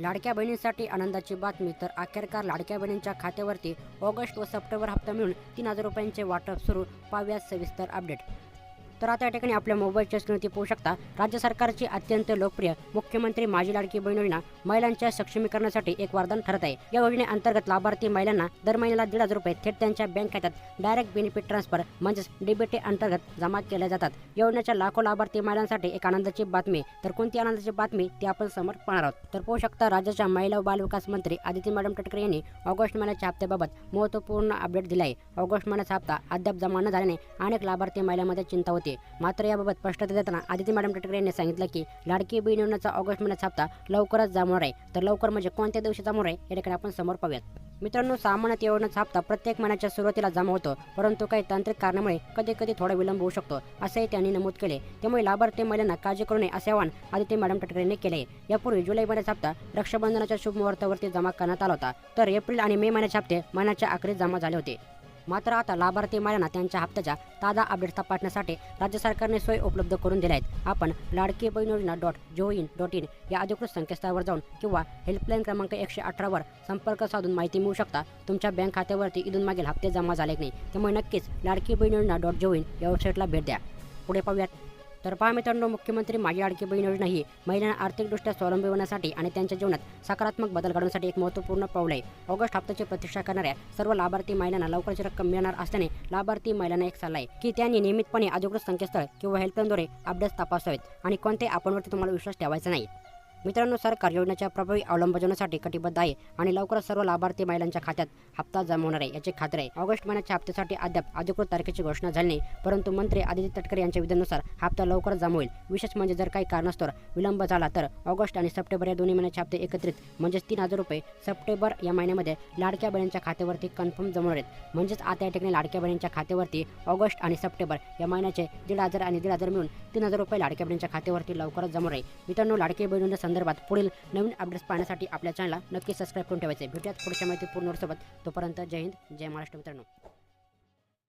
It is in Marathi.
लाडक्या बहिणींसाठी आनंदाची बातमी. तर अखेरकार लाडक्या बहिणींच्या खात्यावरती ऑगस्ट व सप्टेंबर हप्ता मिळून तीन हजार रुपयांचे वाटप सुरू. पाहूयात सविस्तर अपडेट. तर आता या ठिकाणी आपल्या मोबाईलच्या स्क्रीनवरती पाहू शकता राज्य सरकारची अत्यंत लोकप्रिय मुख्यमंत्री माझी लाडकी बहीण योजना महिलांच्या सक्षमीकरणासाठी एक वरदान ठरत आहे. या योजनेअंतर्गत लाभार्थी महिलांना दर महिन्याला दीड हजार रुपये थेट त्यांच्या बँक खात्यात डायरेक्ट बेनिफिट ट्रान्सफर म्हणजेच डीबीटी अंतर्गत जमा केल्या जातात. या योजनेच्या लाखो लाभार्थी महिलांसाठी एक आनंदाची बातमी तर कोणती आनंदाची बातमी ती आपण समोर पाहणार आहोत. तर पाहू शकता राज्याच्या महिला व बालविकास मंत्री आदिती मॅडम टटकरे यांनी ऑगस्ट महिन्याच्या हप्त्याबाबत महत्त्वपूर्ण अपडेट दिला आहे ऑगस्ट महिन्याचा हप्ता अद्याप जमा न झाल्याने अनेक लाभार्थी महिलांमध्ये चिंता होती. मात्र याबाबत स्पष्टता देताना आदिती मॅडम तटकरे यांनी सांगितलं की लाडकी बहीण योजनेचा ऑगस्ट महिन्याचा हप्ता लवकरच जमणार आहे. तर लवकर म्हणजे कोणत्या दिवशी जमणार आहे याकडे आपण समोर पाहूयात. मित्रांनो सामान्यतः योजनेचा हप्ता प्रत्येक महिन्याच्या सुरुवातीला जमा होतो परंतु काही तांत्रिक कारणामुळे कधी कधी थोडा विलंब होऊ शकतो असंही त्यांनी नमूद केले. त्यामुळे लाभार्थी महिलांना काळजी करू नये असे आवाहन आदित्य मॅडम तटकरे यांनी केले. यापूर्वी जुलै महिन्याचा हप्ता रक्षाबंधनाच्या शुभ मुहूर्तावरती जमा करण्यात आला होता. तर एप्रिल आणि मे महिन्याचे हप्ते महिन्याच्या अखेरीस जमा झाले होते. मात्र आता लाभार्थी महिलांना त्यांच्या हप्त्याच्या ताजा अपडेट तपासण्यासाठी राज्य सरकारने सोय उपलब्ध करून दिल्या आहेत. आपण लाडकी बहीण योजना डॉट जो इन डॉट इन या अधिकृत संकेतस्थळावर जाऊन किंवा हेल्पलाईन क्रमांक एकशे अठरावर संपर्क साधून माहिती मिळू शकता. तुमच्या बँक खात्यावरती इथून मागील हप्ते जमा झाले की नाही त्यामुळे नक्कीच लाडकी बहीण योजना डॉट जो इन या वेबसाईटला भेट द्या. पुढे पाहूयात. तर पहा मित्रांनो मुख्यमंत्री माझी आडकी बहीण योजना ही महिलांना आर्थिकदृष्ट्या स्वावलंबी होण्यासाठी आणि त्यांच्या जीवनात सकारात्मक बदल घडवण्यासाठी एक महत्त्वपूर्ण पाऊल आहे. ऑगस्ट हप्त्याची प्रतीक्षा करणाऱ्या सर्व लाभार्थी महिलांना लवकरची रक्कम मिळणार असल्याने लाभार्थी महिलांना एक सल्ला आहे की त्यांनी नियमितपणे अधिकृत संकेतस्थळ किंवा हेल्पलाईनद्वारे अपडेट्स तपासावेत आणि कोणत्याही अकाउंटवरती तुम्हाला विश्वास ठेवायचा नाही. मित्रांनो सरकार योजनेच्या प्रभावी अवलंबजवण्यासाठी कटिबद्ध आहे आणि लवकरच सर्व लाभार्थी महिलांच्या खात्यात हप्ता जमा होणार आहे याची खात्री आहे. ऑगस्ट महिन्याच्या हप्त्यासाठी अद्याप अधिकृत तारखेची घोषणा झाली नाही परंतु मंत्री आदित्य तटकरे यांच्या विधानुसार हप्ता लवकर जमा होईल. विशेष म्हणजे जर काही कारणास्तव विलंब झाला तर ऑगस्ट आणि सप्टेंबर या दोन्ही महिन्याचे हप्ते एकत्रित म्हणजेच तीन हजार रुपये सप्टेंबर या महिन्यामध्ये लाडक्या बहिणींच्या खात्यावरती कन्फर्म जमवणार आहेत. म्हणजेच आता या ठिकाणी लाडक्या बहिणींच्या खात्यावरती ऑगस्ट आणि सप्टेंबर या महिन्याचे दीड हजार आणि दीड हजार मिळून तीन हजार रुपये लाडक्या बहिणींच्या खात्यावरती लवकरच जमवणार आहे. मित्रांनो लाडकी बहिणींना संदर्भात पुढील नवीन अपडेट्स पाहण्यासाठी आपल्या चॅनलला नक्की सबस्क्राईब करून ठेवायचे. भेटूयात पुढच्या माहिती पूर्ण तोपर्यंत जय हिंद जय महाराष्ट्र मित्रांनो.